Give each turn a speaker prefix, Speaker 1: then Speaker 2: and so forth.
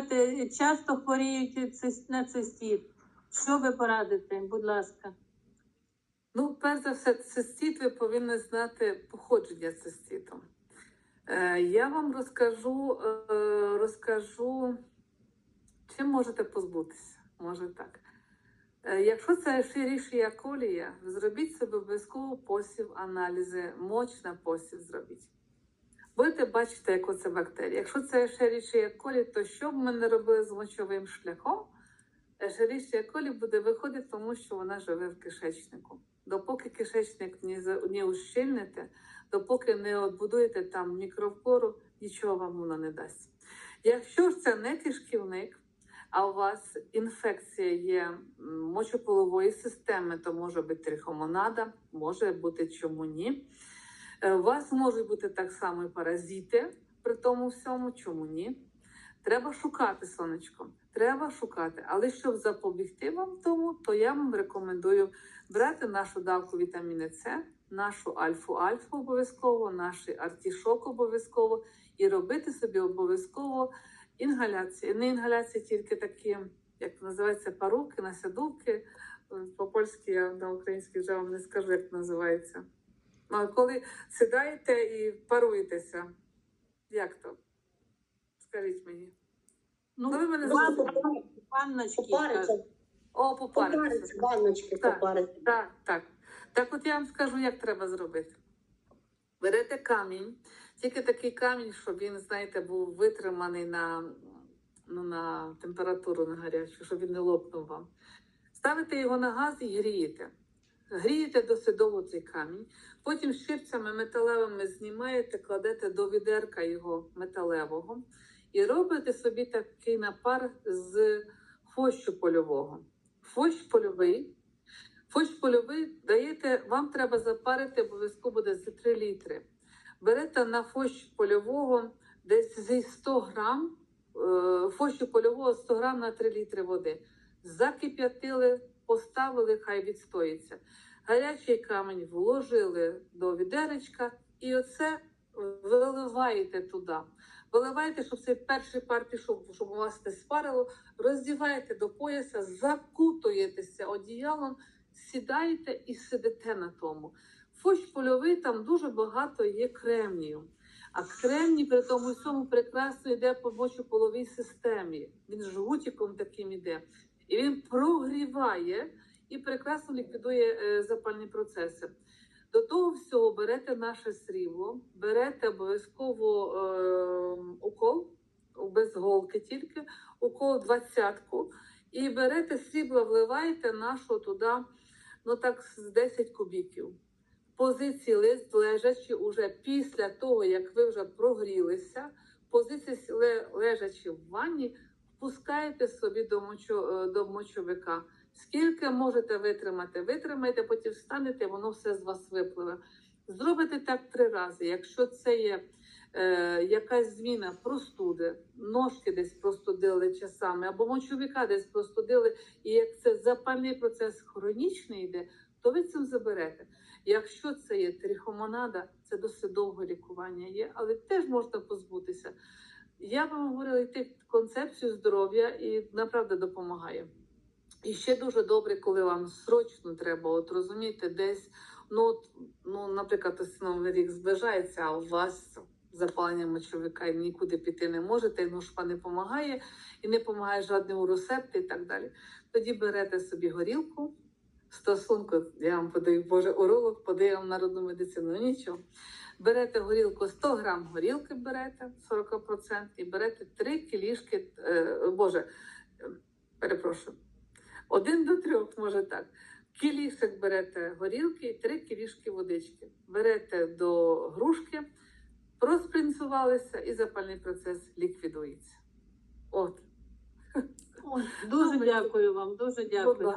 Speaker 1: дівчата часто хворіють на цистит. Що ви порадите, будь ласка?
Speaker 2: Ну, перш за все, цистит, ви повинні знати походження циститу. Е, я вам розкажу, е, розкажу, чим можете позбутися. Може так. Е, якщо це ширішія колія, зробіть собі обов'язково посів, аналізи, моч на посів зробіть. Будете бачити, як оце бактерія. Якщо це шерішія колі, то що б ми не робили з мочовим шляхом, шерішія колі буде виходити, тому що вона живе в кишечнику. Допоки кишечник не, ущільните, допоки не отбудуєте там мікрофлору, нічого вам воно не дасть. Якщо ж це не кишківник, а у вас інфекція є мочополової системи, то може бути трихомонада, може бути чому ні. Е, вас можуть бути так само паразити при тому всьому, чому ні. Треба шукати сонечко, треба шукати. Але щоб запобігти вам тому, то я вам рекомендую брати нашу давку вітаміни С, нашу альфу-альфу обов'язково, наш артішок обов'язково і робити собі обов'язково інгаляції. Не інгаляції тільки такі, як називається, паруки, насядувки. Е, По-польськи я на українській вже вам не скажу, як називається. Ну, а коли сідаєте і паруєтеся, як то? Скажіть мені. Ну, ви мене
Speaker 1: ван-
Speaker 2: зрозуміли.
Speaker 3: Попариться,
Speaker 2: О,
Speaker 3: попариться, баночки
Speaker 2: Так.
Speaker 3: попариться.
Speaker 2: Так, так. Так от я вам скажу, як треба зробити. Берете камінь, тільки такий камінь, щоб він, знаєте, був витриманий на, ну, на температуру на гарячу, щоб він не лопнув вам. Ставите його на газ і грієте. Грієте досить цей камінь. Потім щипцями металевими знімаєте, кладете до відерка його металевого і робите собі такий напар з фощу польового. Фощ польовий Фощ польовий даєте, вам треба запарити обов'язково буде за 3 літри. Берете на фощ польового десь зі 100 грам, е, фощу польового 100 грам на 3 літри води. Закип'ятили, поставили, хай відстоїться. Гарячий камінь вложили до відеречка і оце виливаєте туди. Виливаєте, щоб цей перший пар пішов, щоб у вас не спарило. Роздіваєте до пояса, закутуєтеся одіялом, сідаєте і сидите на тому. Фощ польовий там дуже багато є кремнію. А кремній при тому всьому прекрасно йде по мочополовій системі. Він жгутиком таким іде. І він прогріває і прекрасно ліквідує е, запальні процеси. До того всього берете наше срібло, берете обов'язково е, укол, без голки тільки, укол двадцятку, і берете срібло, вливаєте нашу туди, ну так, з 10 кубіків. Позиції лист лежачи уже після того, як ви вже прогрілися, позиції ле- лежачи в ванні, впускаєте собі до, мочо, е, до мочовика. Скільки можете витримати, витримайте, потім встанете, воно все з вас випливе. Зробите так три рази. Якщо це є е, якась зміна простуди, ножки десь простудили часами, або мочовика десь простудили, і як це запальний процес хронічний йде, то ви цим заберете. Якщо це є трихомонада, це досить довго лікування є, але теж можна позбутися. Я вам говорила йти в концепцію здоров'я і направду допомагає. І ще дуже добре, коли вам срочно треба, от розумієте, десь, ну, от, ну наприклад, ось новий рік зближається, а у вас запалення мочовика і нікуди піти не можете, і ножпа не допомагає, і не допомагає жодний уросепт і так далі. Тоді берете собі горілку, стосунку, я вам подаю, Боже, уролог, подаю вам народну медицину, ну нічого. Берете горілку, 100 грам горілки берете, 40%, і берете 3 кілішки, е, Боже, перепрошую, один до трьох, може так. Кілішок берете горілки і три кілішки водички. Берете до грушки, проспринцувалися і запальний процес ліквідується. От.
Speaker 1: Ой, дуже дякую вам, дуже дякую.